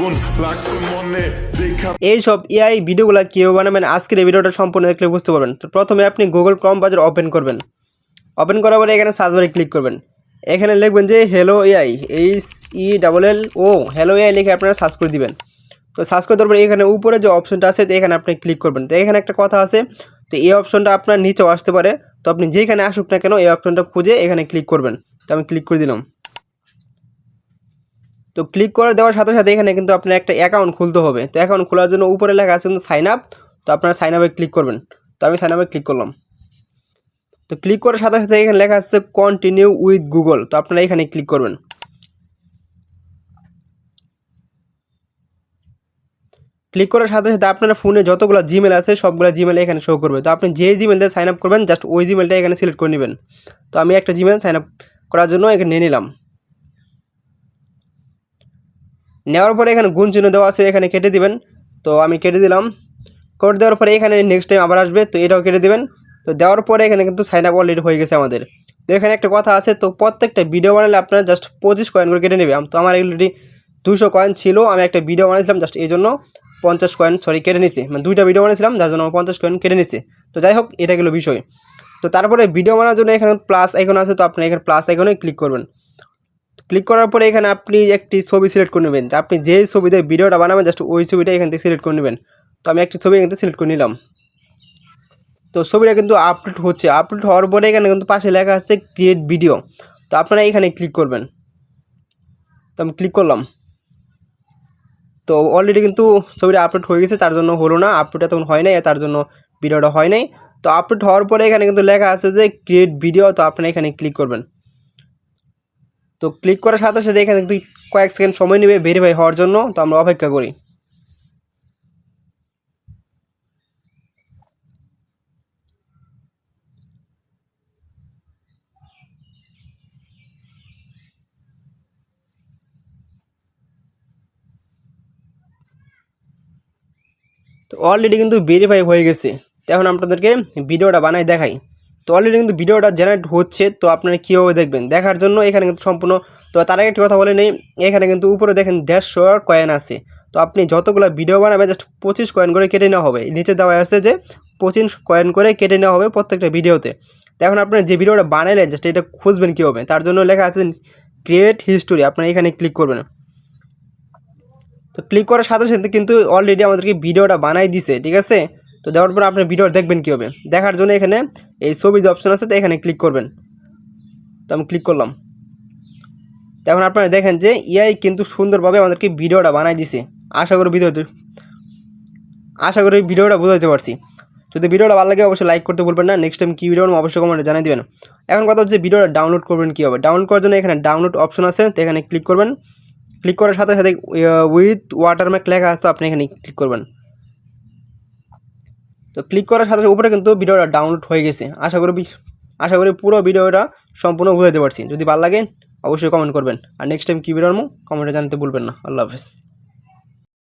আগুন লাগছে মনে, দেখা এই সব এআই ভিডিওগুলো কীভাবে বানাবেন, আজকের এই ভিডিওটা সম্পূর্ণ দেখলে বুঝতে পারবেন। তো প্রথমে আপনি গুগল ক্রম বাজার ওপেন করবেন। ওপেন করার পরে এখানে সার্চ বারে ক্লিক করবেন। এখানে লিখবেন যে hello AI H E double L O hello AI লিখে আপনারা সার্চ করে দিবেন। তো সার্চ করে দেওয়ার পরে এখানে উপরে যে অপশনটা আছে, তো এখানে আপনি ক্লিক করবেন। তো এখানে একটা কথা আছে, তো এই অপশনটা আপনার নিচেও আসতে পারে। তো আপনি যেখানে আসুক না কেন, এই অপশনটা খুঁজে এখানে ক্লিক করবেন। তো আমি ক্লিক করে দিলাম। তো ক্লিক করে দেওয়ার সাথে সাথে এখানে কিন্তু আপনার একটা অ্যাকাউন্ট খুলতে হবে। তো অ্যাকাউন্ট খোলার জন্য উপরে লেখা আছে কিন্তু সাইন আপ তো আপনারা সাইন আপে ক্লিক করবেন। তো আমি সাইন আপে ক্লিক করলাম। তো ক্লিক করার সাথে সাথে এখানে লেখা আছে কন্টিনিউ উইথ গুগল তো আপনারা এখানে ক্লিক করবেন। ক্লিক করার সাথে সাথে আপনার ফোনে যতগুলো জিমেল আছে, সবগুলো জিমেল এখানে শো করবে। তো আপনি যে জিমেল দিয়ে সাইন আপ করবেন জাস্ট ওই জিমেলটা এখানে সিলেক্ট করে নেবেন। তো আমি একটা জিমেল সাইন আপ করার জন্য এখানে নিয়ে নিলাম। নেওয়ার পরে এখানে গুণ চিহ্ন দেওয়া আছে, এখানে কেটে দিবেন। তো আমি কেটে দিলাম। করে দেওয়ার পরে এখানে নেক্সট টাইম আবার আসবে, তো এটাও কেটে দিবেন। তো দেওয়ার পরে এখানে কিন্তু সাইন আপ অলরেডি হয়ে গেছে আমাদের। তো এখানে একটা কথা আছে, তো প্রত্যেকটা ভিডিও বানালে আপনার জাস্ট পঁচিশ কয়েন করে কেটে নেবে তো আমার এগুলি দুশো কয়েন ছিল, আমি একটা ভিডিও বানিয়েছিলাম জাস্ট এই জন্য পঞ্চাশ কয়েন সরি কেটে নিছি মানে দুইটা ভিডিও বানিয়েছিলাম, যার জন্য পঞ্চাশ কয়েন কেটে নিছি তো যাই হোক, এটা গেলো বিষয়। তো তারপরে ভিডিও বানানোর জন্য এখানে প্লাস আইকন আছে, তো আপনি এখানে প্লাস আইকনে ক্লিক করবেন। ক্লিক করার পরে এখানে আপনি একটি ছবি সিলেক্ট করে নেবেন। যে আপনি যেই ছবিতে ভিডিওটা বানাবেন, জাস্ট ওই ছবিটা এখান থেকে সিলেক্ট করে নেবেন। তো আমি একটি ছবি এখান থেকে সিলেক্ট করে নিলাম। তো ছবিটা কিন্তু আপলোড হচ্ছে। আপলোড হওয়ার পরে এখানে কিন্তু পাশে লেখা আছে ক্রিয়েট ভিডিও তো আপনারা এখানে ক্লিক করবেন। তো আমি ক্লিক করলাম। তো অলরেডি কিন্তু ছবিটা আপলোড হয়ে গেছে, তার জন্য হলো না। আপলোডটা তখন হয় নাই, তার জন্য ভিডিওটা হয় নাই। তো আপলোড হওয়ার পরে এখানে কিন্তু লেখা আছে যে ক্রিয়েট ভিডিও তো আপনারা এখানে ক্লিক করবেন। তো ক্লিক করার সাথে সাথে এখানে কিন্তু কয়েক সেকেন্ড সময় নেবে ভেরিফাই হওয়ার জন্য, তো আমরা অপেক্ষা করি। তো অলরেডি কিন্তু ভেরিফাই হয়ে গেছে। এখন আপনাদেরকে ভিডিওটা বানাই দেখাই। তো অলরেডি কিন্তু ভিডিওটা জেনারেট হচ্ছে, তো আপনারা কীভাবে দেখবেন? দেখার জন্য এখানে কিন্তু সম্পূর্ণ, তো তার আগে একটি কথা বলে নেই, এখানে কিন্তু উপরে দেখেন দেড়শো কয়েন আছে। তো আপনি যতগুলো ভিডিও বানাবেন জাস্ট পঁচিশ কয়েন করে কেটে নেওয়া হবে। নিচে দেওয়া আছে যে পঁচিশ কয়েন করে কেটে নেওয়া হবে প্রত্যেকটা ভিডিওতে তো এখন আপনার যে ভিডিওটা বানাইলেন জাস্ট এটা খুঁজবেন কীভাবে? তার জন্য লেখা আছে ক্রিয়েট হিস্টোরি আপনারা এখানে ক্লিক করবেন। তো ক্লিক করার সাথে সাথে কিন্তু অলরেডি আমাদেরকে ভিডিওটা বানাই দিছে, ঠিক আছে? তো দেওয়ার পর আপনি ভিডিও দেখবেন কী হবে দেখার জন্য এখানে এই ছবি যে অপশন আছে, তো এখানে ক্লিক করবেন। তো আমি ক্লিক করলাম। তো এখন আপনারা দেখেন যে ইআই কিন্তু সুন্দরভাবে আমাদেরকে ভিডিওটা বানাই দিছে। আশা করি ভিডিও আশা করি ভিডিওটা বোঝাতে পারছি। যদি ভিডিওটা ভালো লাগে, অবশ্যই লাইক করতে ভুলবেন না। নেক্সট টাইম কী ভিডিও অবশ্যই কমেন্টে জানিয়ে দেবেন। এখন কথা হচ্ছে ভিডিওটা ডাউনলোড করবেন কী হবে ডাউনলোড করার জন্য এখানে ডাউনলোড অপশন আছে, তো এখানে ক্লিক করবেন। ক্লিক করার সাথে সাথে উইথ ওয়াটারমার্ক লেখা আছে, তো আপনি এখানে ক্লিক করবেন। তো ক্লিক করার সাথে উপরে কিন্তু ভিডিওটা ডাউনলোড হয়ে গেছে। আশা করি আশা করি পুরো ভিডিওটা সম্পূর্ণ বুঝাতে পারছি। যদি ভালো লাগে, অবশ্যই কমেন্ট করবেন। আর নেক্সট টাইম কী ভিডিও কমেন্টে জানতে ভুলবেন না। আল্লাহ হাফেজ।